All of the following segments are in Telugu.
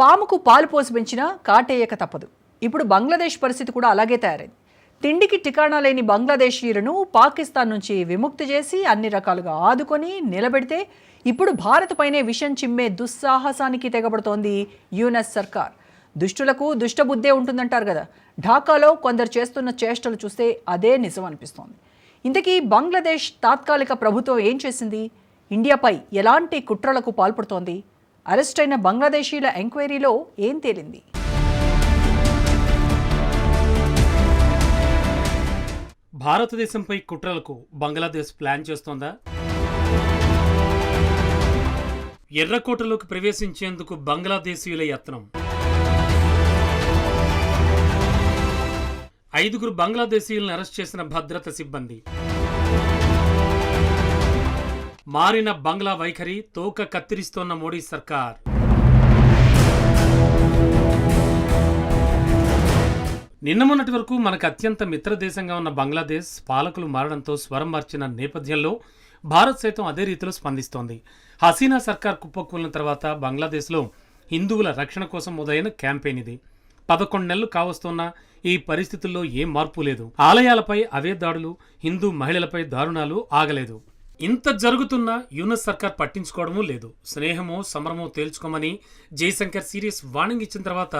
పాముకు పాలు పోసి పెంచినా కాటేయక తప్పదు. ఇప్పుడు బంగ్లాదేశ్ పరిస్థితి కూడా అలాగే తయారైంది. తిండికి టికాణా లేని బంగ్లాదేశీయులను పాకిస్తాన్ నుంచి విముక్తి చేసి అన్ని రకాలుగా ఆదుకొని నిలబెడితే ఇప్పుడు భారత్పైనే విషం చిమ్మే దుస్సాహసానికి తెగబడుతోంది యునెస్ సర్కార్. దుష్టులకు దుష్టబుద్ధే ఉంటుందంటారు కదా. ఢాకాలో కొందరు చేస్తున్న చేష్టలు చూస్తే అదే నిజం అనిపిస్తోంది. ఇంతకీ బంగ్లాదేశ్ తాత్కాలిక ప్రభుత్వం ఏం చేసింది? ఇండియాపై ఎలాంటి కుట్రలకు పాల్పడుతోంది? అరెస్ట్ అయిన బంగ్లాదేశీల ఎంక్వైరీలో ఏం తేలింది? భారతదేశంపై కుట్రలకు బంగ్లాదేశ్ ప్లాన్ చేస్తోందా? ఎర్రకోటలోకి ప్రవేశించేందుకు బంగ్లాదేశీయుల యత్నం. ఐదుగురు బంగ్లాదేశీయులను అరెస్ట్ చేసిన భద్రత సిబ్బంది. మారిన బంగ్లా వైఖరి తోక కత్తిరిస్తోన్న మోడీ సర్కార్. నిన్న మొన్నటి వరకు మనకు అత్యంత మిత్ర దేశంగా ఉన్న బంగ్లాదేశ్ పాలకులు మారడంతో స్వరం మార్చిన నేపథ్యంలో భారత్ సైతం అదే రీతిలో స్పందిస్తోంది. హసీనా సర్కార్ కుప్పకూలిన తర్వాత బంగ్లాదేశ్లో హిందువుల రక్షణ కోసం మొదలైన క్యాంపెయిన్ ఇది. పదకొండు నెలలు కావస్తున్న ఈ పరిస్థితుల్లో ఏం మార్పు లేదు. ఆలయాలపై అవే దాడులు హిందూ మహిళలపై దారుణాలు ఆగలేదు. ఇంత జరుగుతున్నా యూనస్ సర్కార్ పట్టించుకోవడమూ లేదు. స్నేహమో సమరమో తేల్చుకోమని జయశంకర్ సీరియస్ వార్నింగ్ ఇచ్చిన తర్వాత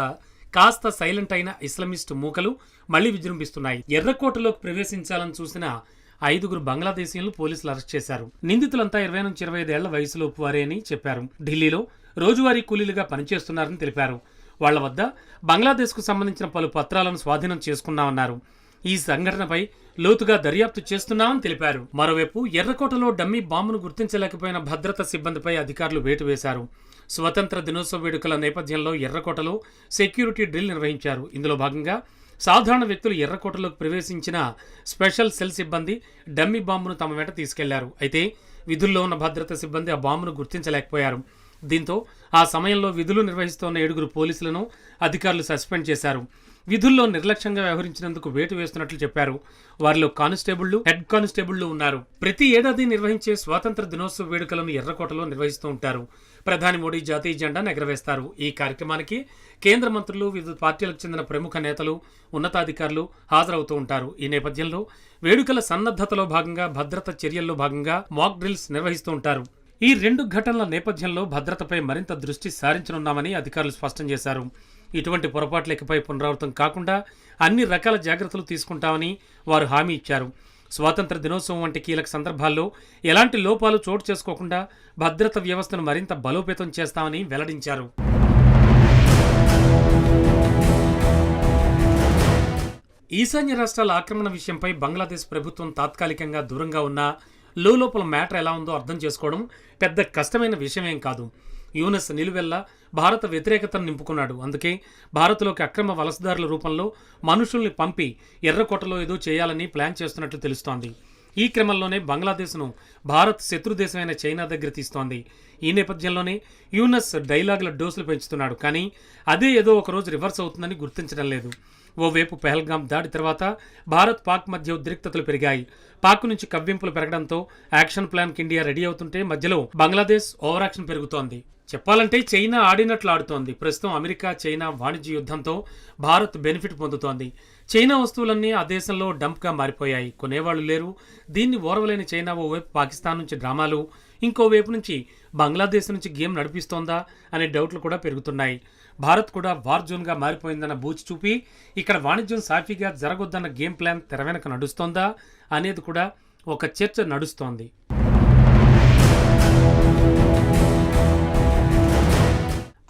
కాస్త సైలెంట్ అయిన ఇస్లామిస్ట్ మూకలు మళ్ళీ విజృంభిస్తున్నాయి. ఎర్రకోటలోకి ప్రవేశించాలని చూసిన ఐదుగురు బంగ్లాదేశీయులను పోలీసులు అరెస్ట్ చేశారు. నిందితులంతా ఇరవై నుంచి ఇరవై ఐదేళ్ళ వయసులోపు వారే అని చెప్పారు. ఢిల్లీలో రోజువారీ కూలీలుగా పనిచేస్తున్నారని తెలిపారు. వాళ్ళ వద్ద బంగ్లాదేశ్కు సంబంధించిన పలు పత్రాలను స్వాధీనం చేసుకున్నామన్నారు. ఈ సంఘటనపై లోతుగా దర్యాప్తు చేస్తున్నామని తెలిపారు. మరోవైపు ఎర్రకోటలో డమ్మీ బాంబును గుర్తించలేకపోయిన భద్రతా సిబ్బందిపై అధికారులు వేటు వేశారు. స్వతంత్ర దినోత్సవ వేడుకల నేపథ్యంలో ఎర్రకోటలో సెక్యూరిటీ డ్రిల్ నిర్వహించారు. ఇందులో భాగంగా సాధారణ వ్యక్తులు ఎర్రకోటలోకి ప్రవేశించిన స్పెషల్ సెల్ సిబ్బంది డమ్మీ బాంబును తమ వెంట తీసుకెళ్ళారు. అయితే విధుల్లో ఉన్న భద్రతా సిబ్బంది ఆ బాంబును గుర్తించలేకపోయారు. దీంతో ఆ సమయంలో విధులు నిర్వహిస్తున్న ఏడుగురు పోలీసులను అధికారులు సస్పెండ్ చేశారు. విధుల్లో నిర్లక్ష్యంగా వ్యవహరించినందుకు వేటు వేస్తున్నట్లు చెప్పారు. వారిలో కానిస్టేబుళ్ళు హెడ్ కానిస్టేబుళ్ళు ఉన్నారు. ప్రతి ఏడాది నిర్వహించే స్వాతంత్ర దినోత్సవ వేడుకలను ఎర్రకోటలో నిర్వహిస్తూ ఉంటారు. ప్రధాని మోడీ జాతీయ జెండాను ఎగరవేస్తారు ఈ కార్యక్రమానికి కేంద్ర మంత్రులు వివిధ పార్టీలకు చెందిన ప్రముఖ నేతలు ఉన్నతాధికారులు హాజరవుతూ ఉంటారు. ఈ నేపథ్యంలో వేడుకల సన్నద్ధతలో భాగంగా భద్రత చర్యల్లో భాగంగా మాక్ డ్రిల్స్ నిర్వహిస్తూ ఉంటారు. ఈ రెండు ఘటనల నేపథ్యంలో భద్రతపై మరింత దృష్టి సారించనున్నామని అధికారులు స్పష్టం చేశారు. ఇటువంటి పొరపాట్లు ఇకపై పునరావృతం కాకుండా అన్ని రకాల జాగ్రత్తలు తీసుకుంటామని వారు హామీ ఇచ్చారు. స్వాతంత్ర దినోత్సవం వంటి కీలక సందర్భాల్లో ఎలాంటి లోపాలు చోటు చేసుకోకుండా భద్రత వ్యవస్థను మరింత బలోపేతం చేస్తామని వెల్లడించారు. ఈశాన్య రాష్ట్రాల ఆక్రమణ విషయంపై బంగ్లాదేశ్ ప్రభుత్వం తాత్కాలికంగా దూరంగా ఉన్న లోపల మ్యాటర్ ఎలా ఉందో అర్థం చేసుకోవడం పెద్ద కష్టమైన విషయమేం కాదు. యూనస్ నిలువెల్ల భారత వ్యతిరేకతను నింపుకున్నాడు. అందుకే భారత్లోకి అక్రమ వలసదారుల రూపంలో మనుషుల్ని పంపి ఎర్రకోటలో ఏదో చేయాలని ప్లాన్ చేస్తున్నట్లు తెలుస్తోంది. ఈ క్రమంలోనే బంగ్లాదేశ్ను భారత్ శత్రుదేశమైన చైనా దగ్గర తీస్తోంది. ఈ నేపథ్యంలోనే యూనస్ డైలాగుల డోసులు పెంచుతున్నాడు. కానీ అదే ఏదో ఒక రోజు రివర్స్ అవుతుందని గుర్తించడం లేదు. ఓవైపు పెహల్గాం దాడి తర్వాత భారత్ పాక్ మధ్య ఉద్రిక్తతలు పెరిగాయి. పాక్ నుంచి కవ్వింపులు పెరగడంతో యాక్షన్ ప్లాన్కి ఇండియా రెడీ అవుతుంటే మధ్యలో బంగ్లాదేశ్ ఓవరాక్షన్ పెరుగుతోంది. చెప్పాలంటే చైనా ఆడినట్లు ఆడుతోంది. ప్రస్తుతం అమెరికా చైనా వాణిజ్య యుద్ధంతో భారత్ బెనిఫిట్ పొందుతోంది. చైనా వస్తువులన్నీ ఆ దేశంలో డంప్గా మారిపోయాయి. కొనేవాళ్ళు లేరు. దీన్ని ఓర్వలేని చైనా ఓవైపు పాకిస్తాన్ నుంచి డ్రామాలు ఇంకోవైపు నుంచి బంగ్లాదేశ్ నుంచి గేమ్ నడిపిస్తోందా అనే డౌట్లు కూడా పెరుగుతున్నాయి. భారత్ కూడా వార్ జోన్గా మారిపోయిందన్న బూచి చూపి ఇక్కడ వాణిజ్యం సాఫీగా జరగొద్దన్న గేమ్ ప్లాన్ తెర వెనక నడుస్తోందా అనేది కూడా ఒక చర్చ నడుస్తోంది.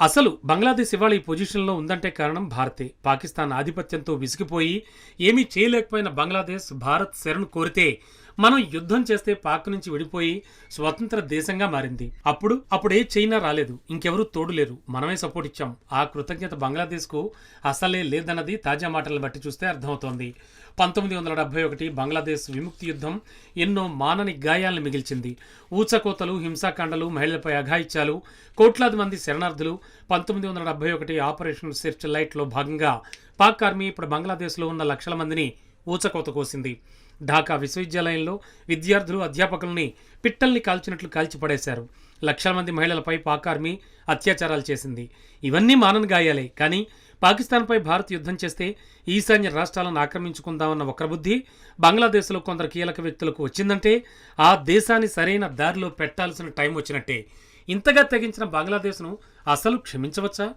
అసలు బంగ్లాదేశ్ ఇవాళ ఈ పొజిషన్లో ఉందంటే కారణం భారతే. పాకిస్తాన్ ఆధిపత్యంతో విసిగిపోయి ఏమీ చేయలేకపోయిన బంగ్లాదేశ్ భారత్ శరణ్ కోరితే మనం యుద్ధం చేస్తే పాక్ నుంచి విడిపోయి స్వతంత్ర దేశంగా మారింది. అప్పుడు అప్పుడే చైనా రాలేదు. ఇంకెవరూ తోడు లేరు. మనమే సపోర్ట్ ఇచ్చాం. ఆ కృతజ్ఞత బంగ్లాదేశ్కు అసలే లేదన్నది తాజా మాటలను బట్టి చూస్తే అర్థమవుతోంది. పంతొమ్మిది వందల డెబ్బై ఒకటి బంగ్లాదేశ్ విముక్తి యుద్ధం ఎన్నో మానని గాయాలను మిగిల్చింది. ఊచకోతలు హింసాకాండలు మహిళలపై అఘాయిత్యాలు కోట్లాది మంది శరణార్థులు పంతొమ్మిది వందల డెబ్బై ఒకటి ఆపరేషన్ సెర్చ్ లైట్లో భాగంగా పాక్ ఆర్మీ ఇప్పుడు బంగ్లాదేశ్లో ఉన్న లక్షల మందిని ఊచకోత కోసింది. ఢాకా విశ్వవిద్యాలయంలో విద్యార్థులు అధ్యాపకుల్ని పిట్టల్ని కాల్చినట్లు కాల్చిపడేశారు. లక్షల మంది మహిళలపై పాకార్మి అత్యాచారాలు చేసింది. ఇవన్నీ మానని గాయాలే కానీ పాకిస్తాన్పై భారత్ యుద్ధం చేస్తే ఈశాన్య రాష్ట్రాలను ఆక్రమించుకుందామన్న వక్రబుద్ధి బంగ్లాదేశ్లో కొందరు కీలక వ్యక్తులకు వచ్చిందంటే ఆ దేశాన్ని సరైన దారిలో పెట్టాల్సిన టైం వచ్చినట్టే. ఇంతగా తెగించిన బంగ్లాదేశ్ను అసలు క్షమించవచ్చా?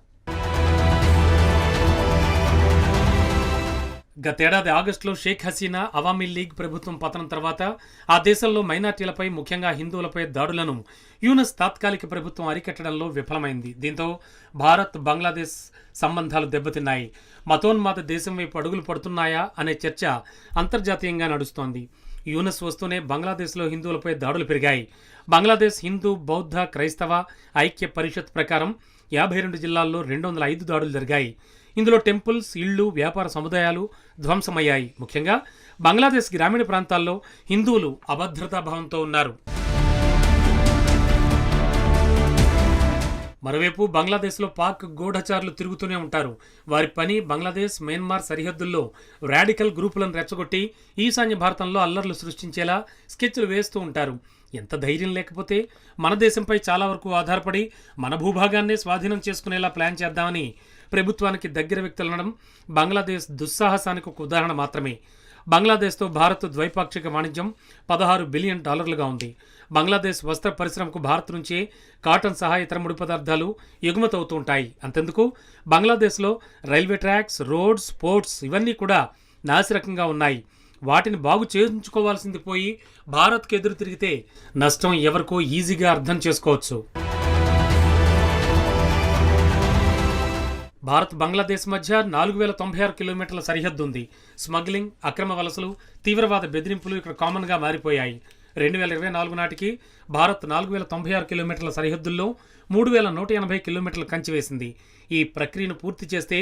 గతేడాది ఆగస్టులో షేక్ హసీనా అవామీ లీగ్ ప్రభుత్వం పతనం తర్వాత ఆ దేశంలో మైనార్టీలపై ముఖ్యంగా హిందువులపై దాడులను యూనస్ తాత్కాలిక ప్రభుత్వం అరికట్టడంలో విఫలమైంది. దీంతో భారత్ బంగ్లాదేశ్ సంబంధాలు దెబ్బతిన్నాయి. మతోన్మాద దేశం వైపు అడుగులు పడుతున్నాయా అనే చర్చ అంతర్జాతీయంగా నడుస్తోంది. యూనస్ వస్తూనే బంగ్లాదేశ్లో హిందువులపై దాడులు పెరిగాయి. బంగ్లాదేశ్ హిందూ బౌద్ధ క్రైస్తవ ఐక్య పరిషత్ ప్రకారం యాభై రెండు జిల్లాల్లో రెండు వందల ఐదు దాడులు జరిగాయి. ఇందులో టెంపుల్స్ ఇళ్ళు వ్యాపార సముదాయాలు ధ్వంసమయ్యాయి. ముఖ్యంగా బంగ్లాదేశ్ గ్రామీణ ప్రాంతాల్లో హిందువులు అభద్రతాభావంతో ఉన్నారు. మరోవైపు బంగ్లాదేశ్లో పాక్ గూఢచారులు తిరుగుతూనే ఉంటారు. వారి పని బంగ్లాదేశ్ మయన్మార్ సరిహద్దుల్లో రాడికల్ గ్రూపులను రెచ్చగొట్టి ఈశాన్య భారతంలో అల్లర్లు సృష్టించేలా స్కెచ్లు వేస్తూ ఉంటారు. ఎంత ధైర్యం లేకపోతే మన దేశంపై చాలా వరకు ఆధారపడి మన భూభాగాన్నే స్వాధీనం చేసుకునేలా ప్లాన్ చేద్దామని ప్రభుత్వానికి దగ్గర వ్యక్తులనడం బంగ్లాదేశ్ దుస్సాహసానికి ఒక ఉదాహరణ మాత్రమే. బంగ్లాదేశ్తో భారత్ ద్వైపాక్షిక వాణిజ్యం పదహారు బిలియన్ డాలర్లుగా ఉంది. బంగ్లాదేశ్ వస్త్ర పరిశ్రమకు భారత్ నుంచే కాటన్ సహా ఇతర ముడి పదార్థాలు ఎగుమతి అవుతూ ఉంటాయి అంతెందుకు? బంగ్లాదేశ్లో రైల్వే ట్రాక్స్ రోడ్స్ పోర్ట్స్ ఇవన్నీ కూడా నాసిరకంగా ఉన్నాయి. వాటిని బాగు చేయించుకోవాల్సింది పోయి భారత్కు ఎదురు తిరిగితే నష్టం ఎవరికో ఈజీగా అర్థం చేసుకోవచ్చు. భారత్ బంగ్లాదేశ్ మధ్య నాలుగు వేల తొంభై ఆరు కిలోమీటర్ల సరిహద్దు ఉంది. స్మగ్లింగ్ అక్రమ వలసలు తీవ్రవాద బెదిరింపులు ఇక్కడ కామన్గా మారిపోయాయి. రెండు వేల ఇరవై నాలుగు నాటికి భారత్ నాలుగు వేల తొంభై ఆరు కిలోమీటర్ల సరిహద్దుల్లో మూడు వేల నూట ఎనభై కిలోమీటర్లు కంచి వేసింది ఈ ప్రక్రియను పూర్తి చేస్తే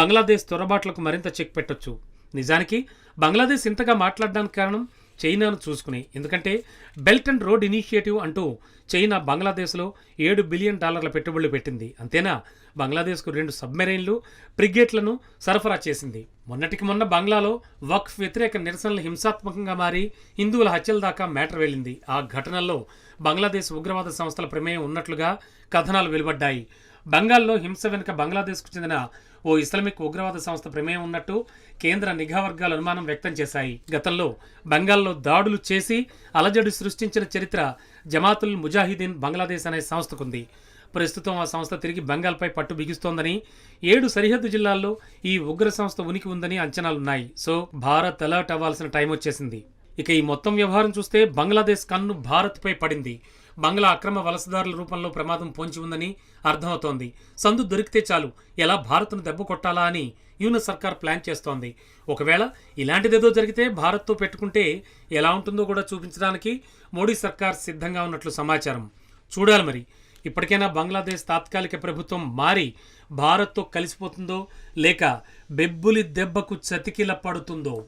బంగ్లాదేశ్ తొరబాట్లకు మరింత చెక్ పెట్టొచ్చు. నిజానికి బంగ్లాదేశ్ ఇంతగా మాట్లాడడానికి కారణం చైనాను చూసుకుని. ఎందుకంటే బెల్ట్ అండ్ రోడ్ ఇనిషియేటివ్ అంటూ చైనా బంగ్లాదేశ్లో ఏడు బిలియన్ డాలర్ల పెట్టుబడులు పెట్టింది. అంతేనా? బంగ్లాదేశ్కు రెండు సబ్మెరైన్లు ఫ్రిగేట్లను సరఫరా చేసింది. మొన్నటికి మొన్న బంగ్లాలో వక్ఫ్ వ్యతిరేక నిరసనలు హింసాత్మకంగా మారి హిందువుల హత్యల దాకా మ్యాటర్ వెళ్ళింది. ఆ ఘటనల్లో బంగ్లాదేశ్ ఉగ్రవాద సంస్థల ప్రమేయం ఉన్నట్లుగా కథనాలు వెలువడ్డాయి. బంగాల్లో హింస వెనుక బంగ్లాదేశ్కు చెందిన ఓ ఇస్లామిక్ ఉగ్రవాద సంస్థ ప్రమేయం ఉన్నట్టు కేంద్ర నిఘా వర్గాలు అనుమానం వ్యక్తం చేశాయి. గతంలో బంగాల్లో దాడులు చేసి అలజడి సృష్టించిన చరిత్ర జమాతుల్ ముజాహిదీన్ బంగ్లాదేశ్ అనే సంస్థకుంది. ప్రస్తుతం ఆ సంస్థ తిరిగి బెంగాల్పై పట్టు బిగిస్తోందని ఏడు సరిహద్దు జిల్లాల్లో ఈ ఉగ్ర సంస్థ ఉనికి ఉందని అంచనాలున్నాయి. సో భారత్ అలర్ట్ అవ్వాల్సిన టైం వచ్చేసింది. ఇక ఈ మొత్తం వ్యవహారం చూస్తే బంగ్లాదేశ్ కన్ను భారత్పై పడింది. బంగ్లా అక్రమ వలసదారుల రూపంలో ప్రమాదం పొంచి ఉందని అర్థమవుతోంది. సందు దొరికితే చాలు ఎలా భారత్ను దెబ్బ కొట్టాలా అని యూనస్ సర్కార్ ప్లాన్ చేస్తోంది. ఒకవేళ ఇలాంటిదేదో జరిగితే భారత్తో పెట్టుకుంటే ఎలా ఉంటుందో కూడా చూపించడానికి మోడీ సర్కార్ సిద్ధంగా ఉన్నట్లు సమాచారం. చూడాలి మరి ఇప్పటికైనా బంగ్లాదేశ్ తాత్కాలిక ప్రభుత్వం మారి భారత్తో కలిసిపోతుందో లేక బెబ్బులి దెబ్బకు చతికిల పడుతుందో